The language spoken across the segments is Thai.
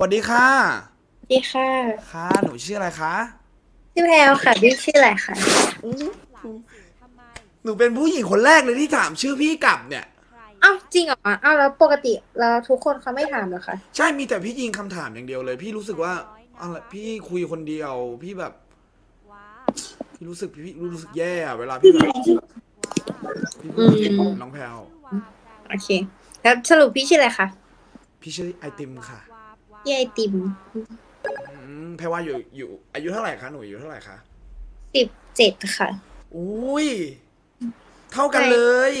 สวัสดีค่ะสวัสดีค่ะค่ะ หนูชื่ออะไรคะชื่อแพลวค่ะพี่ชื่ออะไรคะหนูเป็นผู้หญิงคนแรกเลยที่ถามชื่อพี่กลับเนี่ย อ้าวจริงเหรออ้าวแล้วปกติแล้วทุกคนเขาไม่ถามเหรอคะใช่มีแต่พี่ยิงคำถามอย่างเดียวเลย พี่รู้สึกว่าอะไรพี่คุยคนเดียว พี่แบบ พี่รู้สึกพี่รู้สึกแย่อะเวลาพี่แบบพี่พูดกับน้องแพลวโอเค แล้วสรุปพี่ชื่ออะไรคะพี่ชื่อไอติมค่ะ พี่ไอติมอืมแพลว่าอยู่อยู่อายุเท่าไหร่คะหนูอายุเท่าไหร่คะสิบเจ็ดค่ะ อุ้ยเท่ากันเลย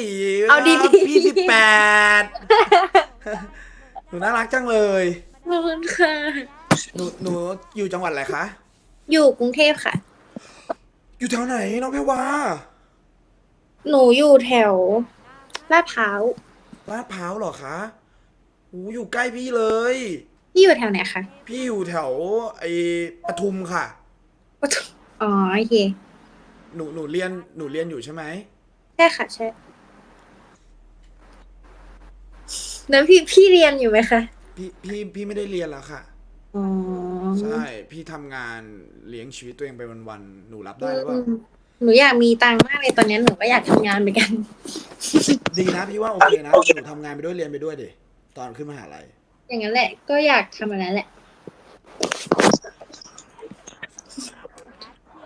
เอาดีๆ พี่สิบแปดหนูน่ารักจังเลย ขอบคุณค่ะ หนูหนูอยู่จังหวัดอะไรคะอยู่กรุงเทพค่ะ อยู่แถวไหนน้องแพรวาหนูอยู่แถวลาดพร้าวลาดพร้าวเหรอคะโอ้อยู่ใกล้พี่เลย พี่อยู่แถวไหนคะพี่อยู่แถวไอ้ปทุมค่ะ ปทุมอ๋อโอเคหนูหนูเรียนหนูเรียนอยู่ใช่ไหมใช่ค่ะใช่แล้วพี่พี่เรียนอยู่ไหมคะพี่พี่พี่ไม่ได้เรียนแล้วค่ะอ๋อใช่พี่ทำงานเลี้ยงชีวิตตัวเองไปวันๆหนูรับได้หรือเปอืล่ามหนูอยากมีตังค์มากเลยตอนนี้หนูก็อยากทำงานเหมือนกัน ดีนะพี่ว่าโอเคนะหนูทำงานไปด้วยเรียนไปด้วยดิตอนขึ้นมหาลัย อย่างนั้นแหละ ก็อยากทำอันนั้นแหละ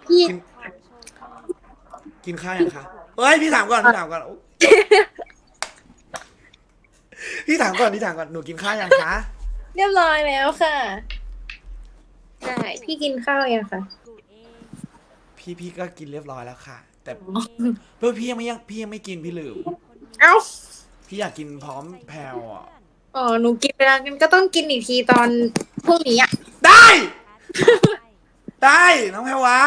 พี่ กินกินข้าวยังคะเฮ้ยพี่ถามก่อนพี่ถามก่อนโอ๊ยพี่ถามก่อนพี่ถามก่อนหนูกินข้าวยังคะเรียบร้อยแล้วค่ะใช่พี่กินข้าวยังคะพี่พี่ก็กินเรียบร้อยแล้วค่ะ แต่เพื่อพี่ยังไม่ยังพี่ยังไม่กินพี่ลืม เอ้า พี่อยากกินพร้อมแพลวอะ อ๋อหนูกินไปแล้วงั้นก็ต้องกินอีกทีตอนพรุ่งนี้อะได้ ได้น้องแพรวา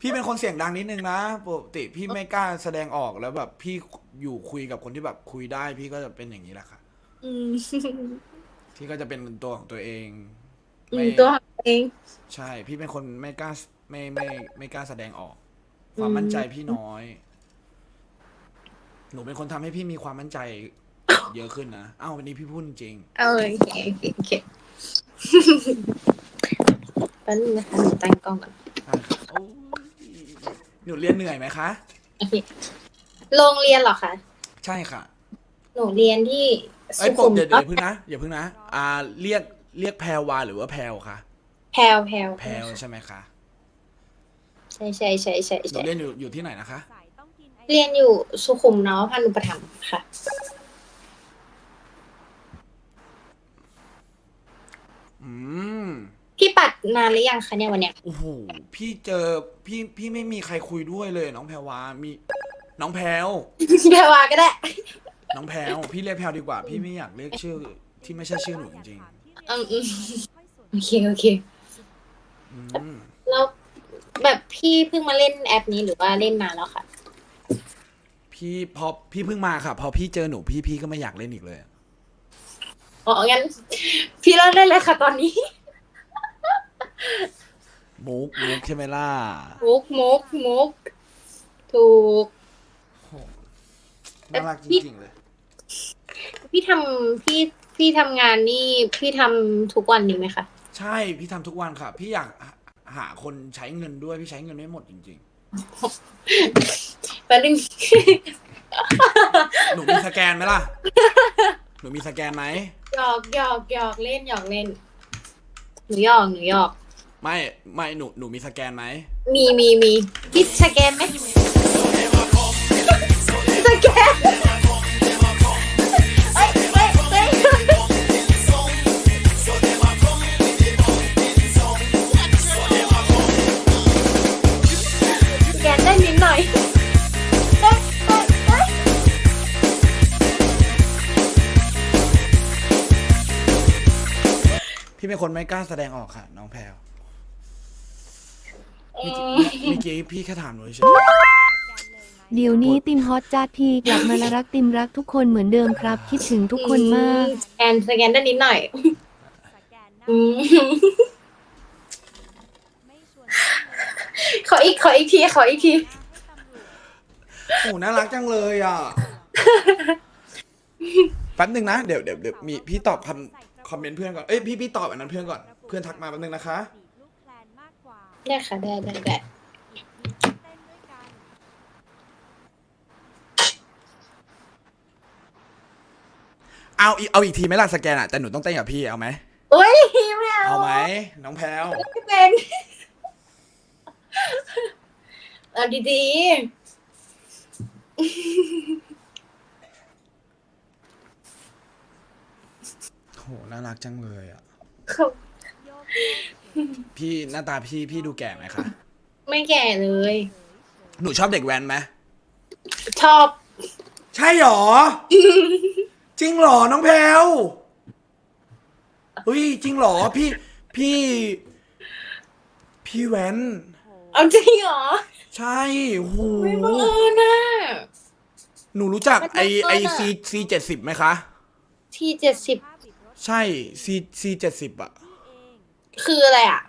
พี่เป็นคนเสียงดังนิดนึงนะปกติพี่ไม่กล้าแสดงออกแล้วแบบพี่อยู่คุยกับคนที่แบบคุยได้ พี่ก็จะเป็นอย่างนี้แหละค่ะ อืมพี่ก็จะเป็นตัวของตัวเองอืไม่มตัวของตัวเอง ใช่ พี่เป็นคนไม่กล้าไม่ไม่ไม่กล้าแสดงออก ความมั่นใจพี่น้อย หนูเป็นคนทำให้พี่มีความมั่นใจ เยอะขึ้นนะอ้าววันนี้พี่พูดจริง เอาเลยโอเคโอเคโอเคแป๊บนึงนะคะหนูตั้งกล้องก่อนใช่ครับโอ้ยหนูเรียนเหนื่อยไหมคะ โอเคโรงเรียนเหรอคะใช่ค่ะหนูเรียนที่เอ้สุยปขุกมเดี๋ยวเดี๋ยวอย่าพึ่งนะอย่าพึ่งนะอ่าเรียกเรียกแพรวาหรือว่าแพรวคะแพลวแพลวแพรวใช่ไหมคะใช่ใช่ใช่ใช่หนูใช่เรียนอยู่อยู่ที่ไหนนะคะ เรียนอยู่สุขุมนวพันธุปถัมภ์ค่ะ อืมพี่ปัดนานหรือยังคะเนี่ยวันเนี้ยโอ้โหพี่เจอพี่พี่ไม่มีใครคุยด้วยเลย น้องแพรวามี น้องแพรวแพรวาก็ได้ น้องแพรวพี่เรียกแพรวดีกว่า พี่ไม่อยากเรียกชื่อ ที่ไม่ใช่ชื่อหนูจริงอืมอืม โอเคโอเค ๆอืม แล้วแบบพี่เพิ่งมาเล่นแอปนี้หรือว่าเล่นนานแล้วค่ะ พี่พอพี่เพิ่งมาค่ะ พอพี่เจอหนูพี่พี่ก็ไม่อยากเล่นอีกเลยอ๋ องั้น พี่เล่นได้เลยค่ะตอนนี้ มุกมุกใช่ไหมล่ะมุกมุกมุก ถูกโอ้โหน่ารักจริงๆเลย พี่ทำพี่พี่ทำงานนี่ พี่ทำทุกวันนี้ไหมคะ ใช่พี่ทำทุกวันค่ะ พี่อยากหาหาคนใช้เงินด้วยพี่ใช้เงินไม่หมดจริงแป๊บนึง ๆ หนูมีสแกนไหมล่ะ หนูมีสแกนไหม หยอกหยอกหยอกเล่นหยอกเล่น หนูหยอกหนูหยอก ไม่ไม่หนูหนูมีสแกนไหมมีมีมีพี่สแกนไหมสแกนเอ้ยเอ้ยเอ้ยสแกนได้นิดหน่อย พี่เป็นคนไม่กล้าแสดงออกค่ะ น้องแพลวอืมเมื่อกี้พี่แค่ถามหนูเฉยเดี๋ยวนี้ติมฮอตจัดพีกลับมาและรักติมรักทุกคนเหมือนเดิมครับ คิดถึงทุกคนมากสแกนสแกนได้นิดหน่อย อืมขออีกขออีกทีขออีกทีโอ้น่ารักจังเลยอะ แป๊บหนึ่งนะ เดี๋ยวเดี๋ยวเดี๋ยวมีพี่ตอบคำ คอมเมนต์เพื่อนก่อน เอ้ยพี่พี่ตอบอันนั้นเพื่อนก่อน เพื่อนทักมาแป๊บนึงนะคะ ได้ค่ะได้ได้ได้ เอาอีกเอาอีกทีไหมล่ะสแกนอะ แต่หนูต้องเต้นกับพี่เอาไหมโอ้ยไม่เอาเอาไหมน้องแพลวไม่เป็นเอาดี โหน่ารักจังเลยอะๆเขาพี่หน้าตาพี่พี่ดูแก่ไหมคะ ไม่แก่เลย หนูชอบเด็กแว้นไหม ชอบใช่หรอ จริงหรอ น้องแพลวเฮ้ยจริงหรอ พี่ พี่ พี่แว้น เอาจริงเหรอใช่โหไม่บังเอิญน่ะหนูรู้จักไอมันบังเอิญไออะ ซีซีเจ็ดสิบไหมคะ ที่เจ็ดสิบ ใช่ซีซีเจ็ดสิบอะคืออะไรอะ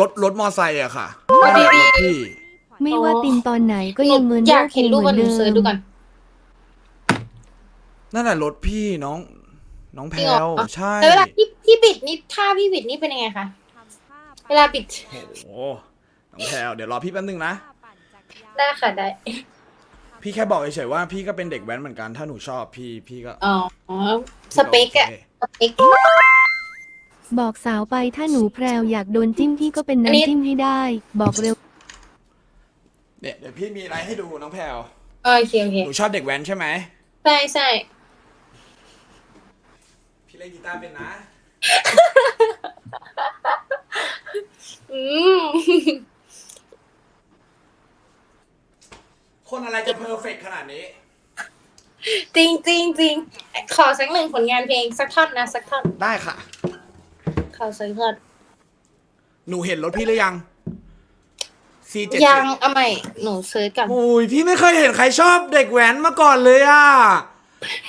รถรถมอไซค์อะค่ะเอาดีๆรถพี่ไม่ว่าติมตอนไหนก็ยังเมินอยากเห็นรูปเหมืมัอนนหนูเดิเซิร์ชมดูก่อน นั่นแหละรถพี่น้อง น้องแพจริลงเหรอวใช่แล้วเวลาพี่พี่บิดนี่ท่าพี่บิดนี่เป็นยังไงคะเวลาบิดโอ้โหน้องแพลวเดี๋ยวรอพี่แป๊บนึงนะได้ค่ะได้พี่แค่บอกเฉยๆว่าพี่ก็เป็นเด็กแว้นเหมือนกันถ้าหนูชอบพี่พี่ก็อ๋อสเปกอะโคส เปกบอกสาวไปถ้าหนูแพรวอยากโดนจิ้มพี่ก็เป็นอันนี้น้ำจิ้มให้ได้ บอกเร็ว เนี่ยเดี๋ยวพี่มีอะไรให้ดูน้องแพลวโอเคโอเคหนูชอบเด็กแว้นใช่ไหมใช่ใช่พี่เล่นกีตาร์เป็นนะอืมคนอะไรจะเพอร์เฟกขนาดนี้ จริงจริงจริง ขอสักหนึ่งผลงานเพลงสักท่อนนะสักท่อนได้ค่ะ ขอสักท่อนหนูเห็นรถพี่หรือยัง C เจ็ดยังเอาใหม่หนูเซิร์ชก่อนโอ้ยพี่ไม่เคยเห็นใครชอบเด็กแว้นมาก่อนเลยอะ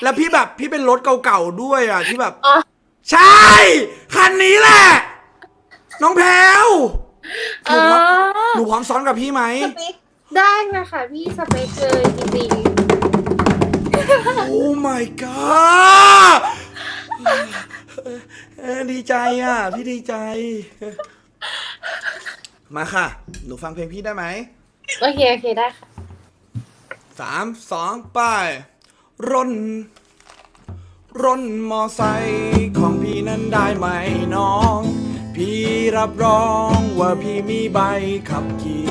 แล้วพี่แบบพี่เป็นรถเก่าๆด้วยอะที่แบบ อ๋อใช่ คันนี้แหละ น้องแพลวหอ๋นูอพร้อมหนูพร้อมซ้อนกับพี่ไหม สเปคได้ค่ะค่ะพี่สเปคเลยจริง โอ้ my god เออดีใจอะ พี่ดีใจ มาค่ะ หนูฟังเพลงพี่ได้ไหมโอเค โอเคได้ค่ะสามสองไป้ายร่น ร่นมอไซค์ของพี่นั้นได้ไหมน้อง พี่รับรองว่าพี่มีใบขับขี่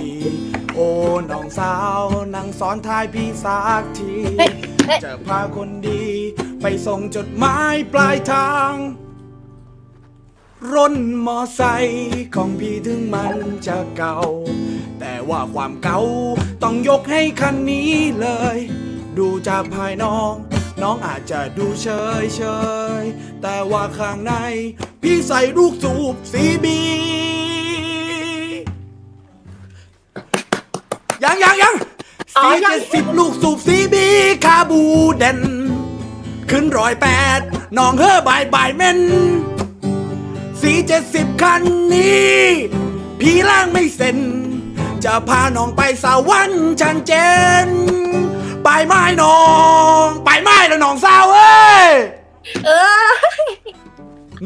โอ้ น้องสาวนั่งซ้อนท้ายพี่สักที เฮ้ย จะพาคนดี ไปส่งจดหมายปลายทาง ร่นมอไซค์ของพี่ถึงมันจะเก่า แต่ว่าความเก่าต้องยกให้คันนี้เลย ดูจากภายนอก น้องอาจจะดูเฉยเฉยแต่ว่าข้างใน พี่ใส่ลูกสูบสีบี อ๋อสียัง เจ็ดสิบลูกสูบสีบีคาบูเด่นขึ้นร้อยแปดน้องเฮ้อบายบายเม่นสีเจ็ดสิบคันนี้ พี่ล่างไม่เซ็น จะพาน้องไปสวรรค์ชันเจน ไปไม้น้อง ไปไม้แล้วน้องสาวเอ้ย เออ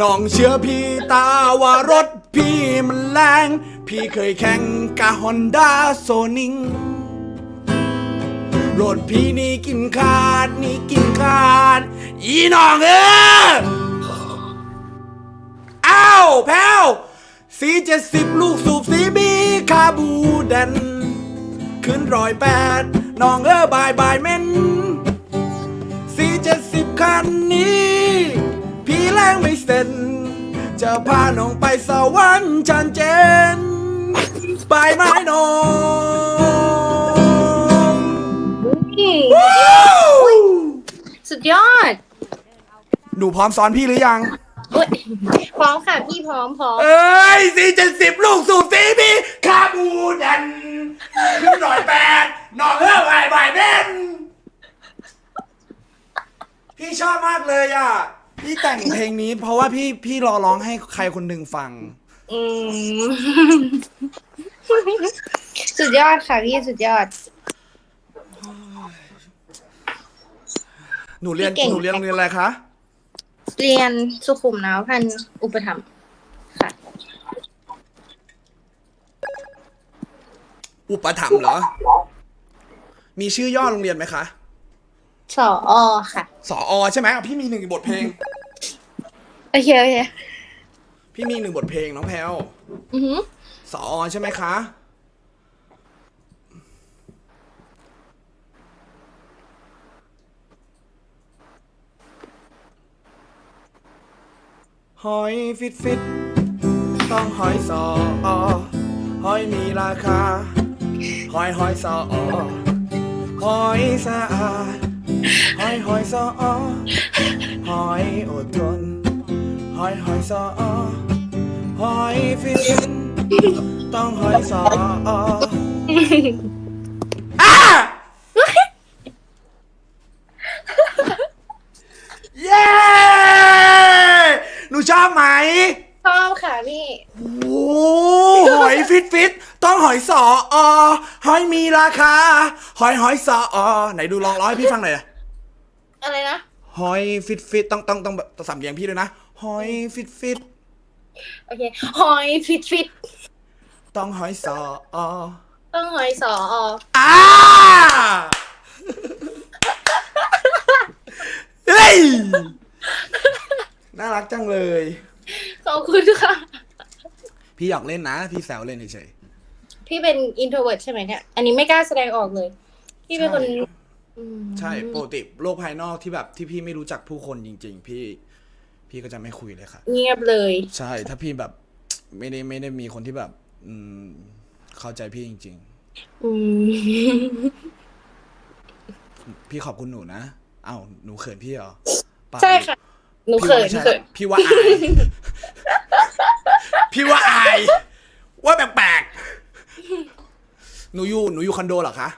น้องเชื่อพี่ตาว่ารถพี่มันแรง พี่เคยแข่งกับฮอนด้าโซนิง รถพี่นี่กินขาดนี่กินขาด อีน้องเอ้ยอ้าวแพ้วสีเจ็ดสิบลูกสูบสีบีคาบูเดนขึ้นร้อยแปดน้องเอ้ยบายบายเม่นสี่เจ็ดสิบคันนี้ พี่แรงไม่เซ็นจะพาน้องไปสวรรค์ชันเจนไปไหมน้อง หนูพร้อมซ้อนพี่หรือยัง อุ๊ยพร้อมค่ะ พี่พร้อมพร้อมเอ้ยสี่เจ็ดสิบลูกสูบสีพี่คาบูดันขึ้นร้อยแปดน้องเอ้ยบายบายเบนพี่ชอบมากเลยอะ พี่แต่งเพลงนี้ เพราะว่าพี่พี่รอร้องให้ใครคนหนึ่งฟัง อืม สุดยอดค่ะพี่สุดยอด หนูเรียนพี่เก่ง หนูเรียนโรงเรียนอะไรคะ เรียนสุขุมนาวพันธ์อุปถัมภ์ค่ะ อุปถัมภ์เหรอ มีชื่อย่อโรงเรียนไหมคะ สออค่ะ สออใช่ไหมอะพี่มีหนึ่งบทเพลง โอเค โอเค พี่มีหนึ่งบทเพลงน้องแพลวอือหือสออใช่ไหมคะ หอยฟิตฟิตต้องหอยสออหอยมีราคา หอยหอยสออหอยสะอาดหอยหอยสออหอยอดทนหอยหอยสออหอยฟิตฟิตต้องหอยสอออ้าเย้ หนูชอบไหม ชอบค่ะพี่ โอ้หอยฟิตฟิ ตต้องหอยสออหอยมีราคา หอยหอยสออไหนดูลองร้อยพี่ฟังหน่อยอะไรนะหอยฟิตฟิตต้องต้องต้องแบบสามเสียงพี่ด้วยนะหอยฟิตฟิตโอเคหอยฟิตฟิตต้องหอยสออต้องหอยสอออ้าเฮ้ยน่ารักจังเลย ขอบคุณค่ะ พี่อยากเล่นนะ พี่แซวเล่นเฉย พี่เป็นอินโทรเวิร์ใช่ไหมเนี่ย อันนี้ไม่กล้าแสดงออกเลย พี่เป็นคนใช่อืมๆใช่ปกติโลกภายนอกที่แบบที่พี่ไม่รู้จักผู้คนจริง ๆ พี่ พี่ก็จะไม่คุยเลยค่ะ เงียบเลย ใช่ถ้าพี่แบบไม่ได้ไม่ได้มีคนที่แบบ อืม เข้าใจพี่จริง อืมๆ พี่ขอบคุณหนูนะเอ้าหนูเขินพี่เหรอเปล่าใช่ค่ะ หนูเขินพี่ว่าไม่ใช่เขินพี่ว่าอาย พี่ว่าอาย ว่าแปลกๆ หนูอยู่หนูอยู่คอนโดเหรอคะ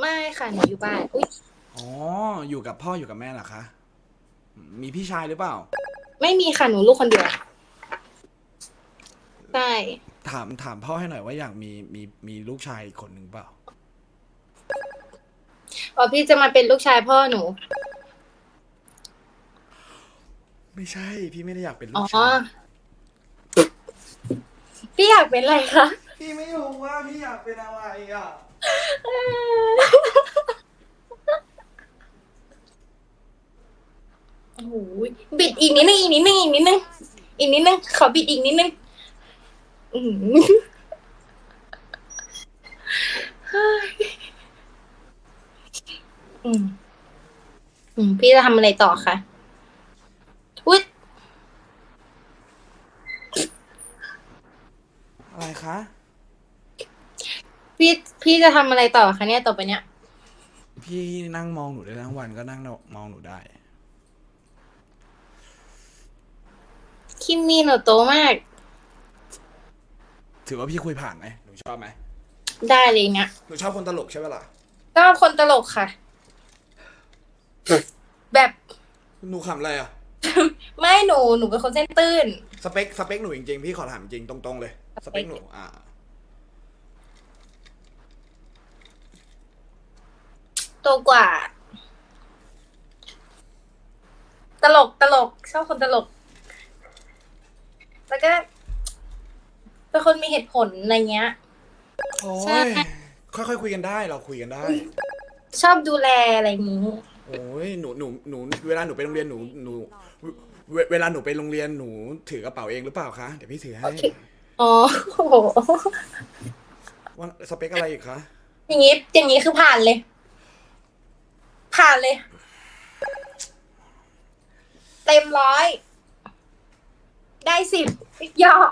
ไม่ค่ะหนูอยู่บ้านอุ้ยอ๋อ อยู่กับพ่ออยู่กับแม่เหรอคะ มีพี่ชายหรือเปล่า ไม่มีค่ะหนูลูกคนเดียวใช่ถามถามพ่อให้หน่อยว่าอยากมีมีมีลูกชายอีกคนหนึ่งเปล่า อ๋อพี่จะมาเป็นลูกชายพ่อหนู ไม่ใช่ พี่ไม่ได้อยากเป็นลูอ๋อ กชายพี่อยากเป็นอะไรคะ พี่ไม่รู้ว่าพี่อยากเป็นอะไรอะ โอ้โหบิดอีกนิดนึงอีกนิดนึงอีกนิดนึงอีกนิดนึงขอบิดอีกนิดนึงอืมเฮ้ยอืมอืมพี่จะทำอะไรต่อคะอุ้ยอะไรคะ พี่พี่จะทำอะไรต่อคะเนี่ยต่อไปเนี่ยพี่นั่งมองหนูได้ทั้งวันก็นั่งมองหนูได้ คิมมี่หนูโตมาก ถือว่าพี่คุยผ่านไหมหนูชอบไหมได้เลยเนี่ย หนูชอบคนตลกใช่ไหมล่ะ ก็คนตลกค่ะ แบบหนูขำอะไรอะ ไม่หนูหนูเป็นคนเส้นตื้น สเปคสเปคหนูจริงๆพี่ขอถามจริงตรงๆเลย สเปคหนูอ่า โตกว่า ตลกตลกชอบคนตลก แล้วก็เป็นคนมีเหตุผลอะไรเงี้ย โอ้ใช่ ยค่อยๆคุยกันได้เราคุยกันได้ ชอบดูแลอะไรอย่างนี้ โอ้ยหนูหนูหนูเวลาหนูไปโรงเรียนหนูหนูเวเวลาหนูไปโรงเรียนหนูถือกระเป๋าเองหรือเปล่าคะเดี๋ยวพี่ถือให้โอเค อ๋อโอ้โหว่าสเปคอะไรอีกคะอย่างนี้อย่างนี้คือผ่านเลย ผ่านเลย เต็มร้อย ได้สิบหยอก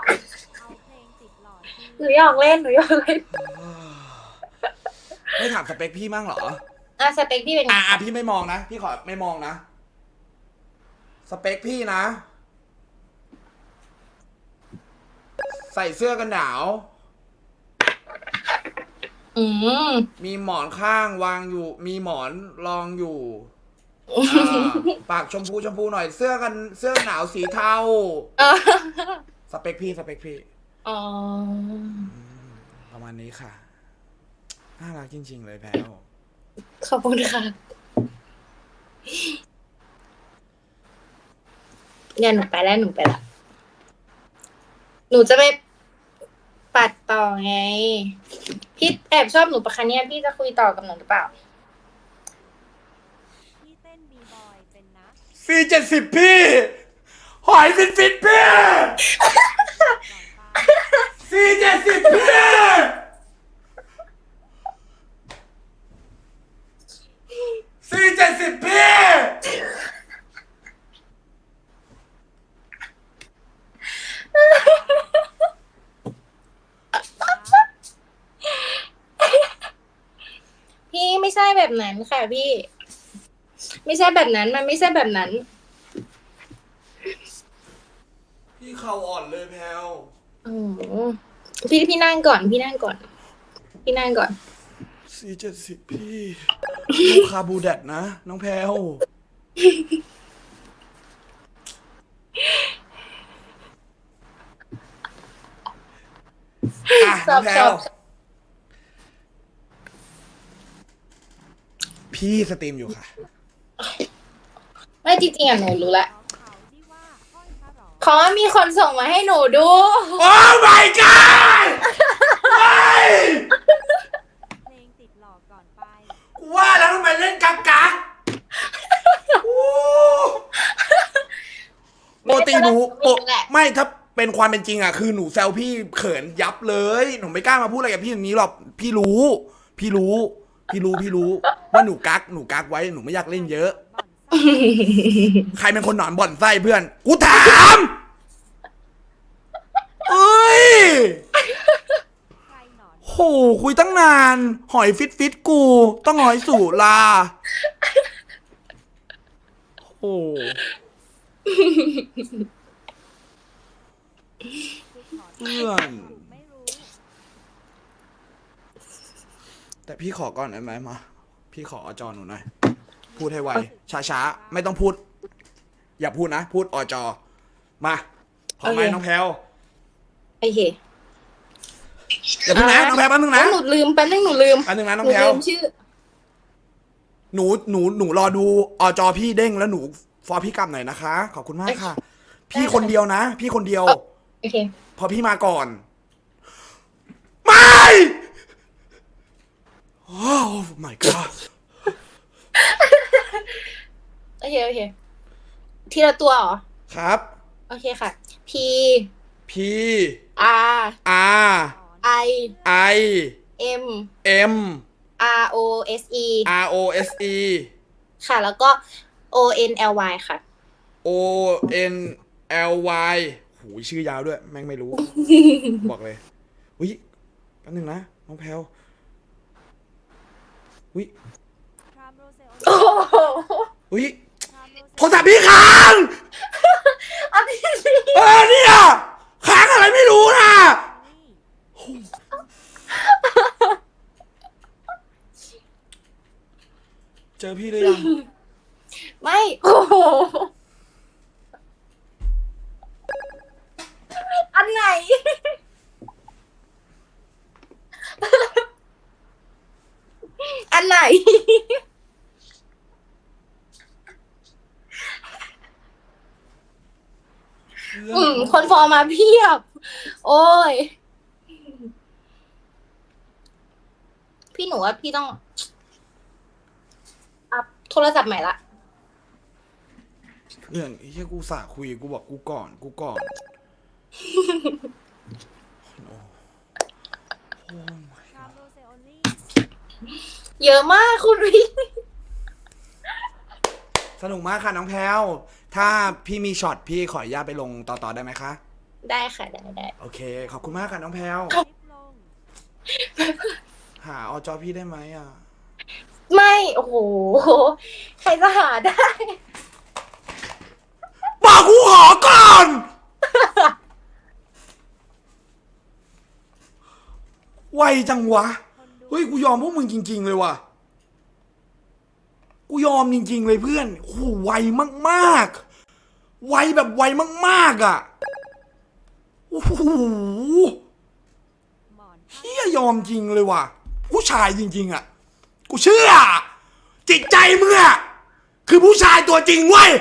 หนูหยอกเล่นหนูหยอกเล่นไม่ถามสเปคพี่มั่งเหรอ อะสเปคพี่เป็นไงอ่าพี่ไม่มองนะ พี่ขอไม่มองนะ สเปคพี่นะ ใส่เสื้อกันหนาว อืมมีหมอนข้างวางอยู่ มีหมอนรองอยู่อ่าปากชมพูชมพูหน่อย เสื้อกันเสื้อหนาวสีเทา เออสเปคพี่สเปคพี่อ๋อประมาณนี้ค่ะ น่ารักจริง ๆ เลยแพลวขอบคุณค่ะเนี่ยหนูไปแล้วหนูไปละ หนูจะไป ปัดต่อไง พี่แอบชอบหนูปะคะเนี่ยพี่จะคุยต่อกับหนูหรือเปล่าพี่เต้นบีบอยเป็นนะฟีเจ็ดสิบพี่ หอยฟิตฟิตพี่ก่อนไปฟีเจ็ดสิบพี่ฟีเจ็ดสิบพี่ พี่ไม่ใช่ แบบนั้นค่ะพี่ ไม่ใช่แบบนั้น มันไม่ใช่แบบนั้น พี่เข่าอ่อนเลยแพลวอืมพี่พี่นั่งก่อน พี่นั่งก่อน พี่นั่งก่อนฟีเจ็ดสิบพี่ลูกคาบูแดดนะ น้องแพลวอะชน้ออบงแพลชอวบ พี่สตรีมอยู่ค่ะ ไม่จริงๆอะหนูรู้ละเขาเขาที่ว่าห้อยพระหรอเพราะว่ามีคนส่งมาให้หนูดู โอ้ my god เฮ้ยเพลงติดหลอกก่อนไป กูว่าแล้วทำไมเล่นกักกักโอ้ปกติหนูปกไม่ถ้าเป็นความเป็นจริงอะ คือหนูแซวพี่เขินยับเลย หนูไม่กล้ามาพูดอะไรกับพี่อย่างนี้หรอก พี่รู้ พี่รู้ พี่รู้พี่รู้ว่าหนูกักหนูกักไว้หนูไม่อยากเล่นเยอะบ่อนไส้ใครเป็นคนหนอนบ่อนไส้เพื่อน กูถามเอ้ยใครหนอนโหคุยตั้งนาน หอยฟิตฟิตกู ต้องหอยสู่ลาโอ้คือขอเพื่อน ไม่รู้ แต่พี่ขอก่อนได้ไหมมา พี่ขออจอหนูหน่อย พูดให้ไว ช้าๆ ไม่ต้องพูด อย่าพูดนะ พูดอจอ มาพร้อมไหมโอเคน้องแพลวโอเคอย่าเพิ่งนะน้องแพลวแป๊บนึงนะโอ้หนูลืมแป๊บนึงหนูลืมแป๊บนึงนะหน้อนูงแพลวลืมชื่อ หนูหนูหนูรอดูอจอพี่เด้งแล้วหนูฟอร์พี่กลับหน่อยนะคะ ขอบคุณมากค่ะ พี่คนเดียวนะ พี่คนเดียว โอเค พอพี่มาก่อน ไม่ โอ้ my god โอเคโอเค ทีละตัวเหรอ ครับ โอเคค่ะ P P R R I I M M R O S E R O S E ค่ะ แล้วก็ O N L Y ค่ะ O N L Y หูยชื่อยาวด้วย แม่งไม่รู้ บอกเลยอุ้ยแป๊บนึงนะ น้องแพลว อุ้ยครามโรเซโอโอ้โหอุ้ยครามโรเซโทรศัพท์พี่ค้างอันนี้สิเออเนี่ยค้างอะไรไม่รู้นะนี่เจอพี่หรือยังไม่โอ้โหอันไหน อัน ไหน อืม คนฟอร์มาเพียบ โอ้ย พี่หนูว่าพี่ต้อง อัพโทรศัพท์ใหม่ละ เพื่อนไอ้เหี้ยกูสาคุยกูบอกกูก่อนกูก่อนโอ้โอ้ my คราม god โรเซโอนี่ เยอะมากคุณวิสนุกมากค่ะน้องแพลวถ้าพี่มีช็อตพี่ขออนุญาตไปลงต่อๆได้ไหมคะ ได้ค่ะได้ได้ โอเค ขอบคุณมากค่ะน้องแพลวคลิปลงหาอจอพี่ได้ไหมอะ ไม่ โอ้โห ใครจะหาได้ บอกกูขอก่อน ไวจังวะคนดูเฮ้ยกูยอมพวกมึงจริง ๆ เลยว่ะกูยอมจริง ๆ เลยเพื่อนโอ้โหไวมากๆ ไวแบบไวมากๆอะโอ้โหเฮียยอมจริงเลยว่ะ ผู้ชายจริง ๆ อะ กูเชื่อ จิตใจมึงอะคือผู้ชายตัวจริงเว้ย